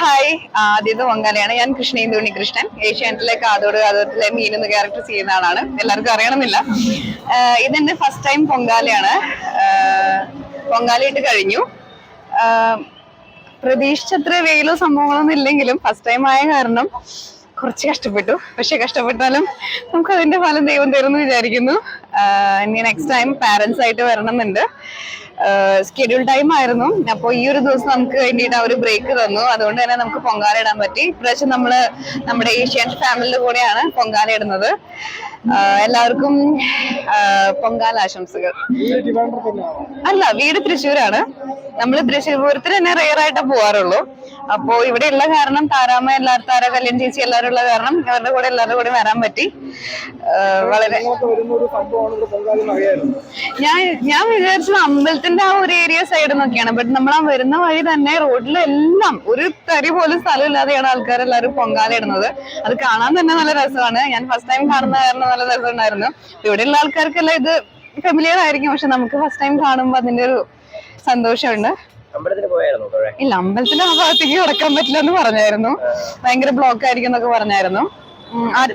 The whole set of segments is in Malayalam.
ഹായ് ആദ്യത്തെ പൊങ്കാലയാണ്. ഞാൻ കൃഷ്ണേന്ദു ഉണ്ണികൃഷ്ണൻ ഏഷ്യാനെറ്റിലെ കാതോട് കാതോട്ടിലെ മീൻ എന്ന ക്യാരക്ടർ ചെയ്യുന്ന ആളാണ്. എല്ലാവർക്കും അറിയണമെന്നില്ല. ഇതെന്റെ ഫസ്റ്റ് ടൈം പൊങ്കാലയാണ്. പൊങ്കാലയിട്ട് കഴിഞ്ഞു. പ്രതീക്ഷിച്ചത്ര വെയിലോ സംഭവങ്ങളൊന്നും ഇല്ലെങ്കിലും ഫസ്റ്റ് ടൈം ആയ കാരണം കുറച്ച് കഷ്ടപ്പെട്ടു. പക്ഷെ കഷ്ടപ്പെട്ടാലും നമുക്ക് അതിന്റെ ഫലം ദൈവം തരുമെന്ന് വിചാരിക്കുന്നു. ഇനി നെക്സ്റ്റ് ടൈം പാരന്റ്സ് ആയിട്ട് വരണമെന്നുണ്ട്. സ്കെഡ്യൂൾ ടൈം ആയിരുന്നു. അപ്പോൾ ഈ ഒരു ദിവസം നമുക്ക് വേണ്ടിയിട്ട് ആ ഒരു ബ്രേക്ക് തന്നു. അതുകൊണ്ട് തന്നെ നമുക്ക് പൊങ്കാല ഇടാൻ പറ്റി. ഇപ്രാവശ്യം നമ്മൾ നമ്മുടെ ഏഷ്യൻ ഫാമിലിയുടെ കൂടെയാണ് പൊങ്കാല ഇടുന്നത്. എല്ലാവർക്കും പൊങ്കാല ആശംസകൾ. അല്ല വീട് തൃശ്ശൂരാണ്. നമ്മൾ തൃശ്ശൂർ പൂരത്തിന് തന്നെ റെയർ ആയിട്ടേ പോവാറുള്ളൂ. അപ്പോ ഇവിടെ ഉള്ള കാരണം താരാമ എല്ലാവരും താര കല്യാൺ ചേച്ചി എല്ലാവരും ഉള്ള കാരണം അവരുടെ കൂടെ എല്ലാവരുടെ കൂടെ വരാൻ പറ്റി. വളരെ ഞാൻ ഞാൻ വിചാരിച്ചത് അമ്പലത്തിന്റെ ആ ഒരു ഏരിയ സൈഡ് നോക്കിയാണ്. ബട്ട് നമ്മൾ ആ വരുന്ന വഴി തന്നെ റോഡിലെല്ലാം ഒരു തരി പോലും സ്ഥലമില്ലാതെയാണ് ആൾക്കാർ പൊങ്കാലയിടുന്നത്. അത് കാണാൻ തന്നെ നല്ല രസമാണ്. ഞാൻ ഫസ്റ്റ് ടൈം കാണുന്ന കാരണം നല്ല രസമുണ്ടായിരുന്നു. ഇവിടെയുള്ള ആൾക്കാർക്കെല്ലാം ഇത് ഫെമിലിയർ ആയിരിക്കും. പക്ഷെ നമുക്ക് ഫസ്റ്റ് ടൈം കാണുമ്പോൾ അതിന്റെ ഒരു സന്തോഷമുണ്ട്. ഇല്ല അമ്പലത്തിന്റെ ആ ഭാഗത്തേക്ക് കിടക്കാൻ പറ്റില്ല എന്ന് പറഞ്ഞായിരുന്നു. ഭയങ്കര ബ്ലോക്ക് ആയിരിക്കും എന്നൊക്കെ പറഞ്ഞായിരുന്നു. ആ-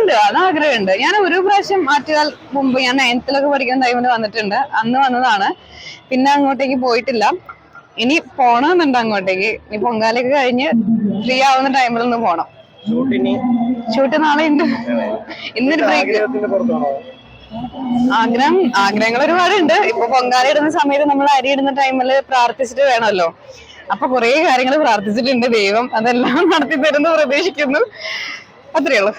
ഉണ്ട്. അത് ആഗ്രഹമുണ്ട്. ഞാൻ ഒരു പ്രാവശ്യം ആറ്റുകാൽ മുമ്പ് ഞാൻ നയൻത്തിലൊക്കെ പഠിക്കുന്ന ടൈമിൽ വന്നിട്ടുണ്ട്. അന്ന് വന്നതാണ്. പിന്നെ അങ്ങോട്ടേക്ക് പോയിട്ടില്ല. ഇനി പോണമെന്നുണ്ട് അങ്ങോട്ടേക്ക്. ഇനി പൊങ്കാലയൊക്കെ കഴിഞ്ഞ് ഫ്രീ ആവുന്ന ടൈമിൽ ഒന്ന് പോണം. ഷൂട്ട് നാളെ ഉണ്ട് ഇന്നൊരു ബ്രേക്ക് ആഗ്രഹം ആഗ്രഹങ്ങൾ ഒരുപാടുണ്ട്. ഇപ്പൊ പൊങ്കാല ഇടുന്ന സമയത്ത് നമ്മൾ അരി ഇടുന്ന ടൈമിൽ പ്രാർത്ഥിച്ചിട്ട് വേണമല്ലോ. അപ്പൊ കുറെ കാര്യങ്ങൾ പ്രാർത്ഥിച്ചിട്ടുണ്ട് ദൈവം. അതെല്ലാം നടത്തി തരുന്നു പ്രതീക്ഷിക്കുന്നു. അത്രയേ ഉള്ളൂ.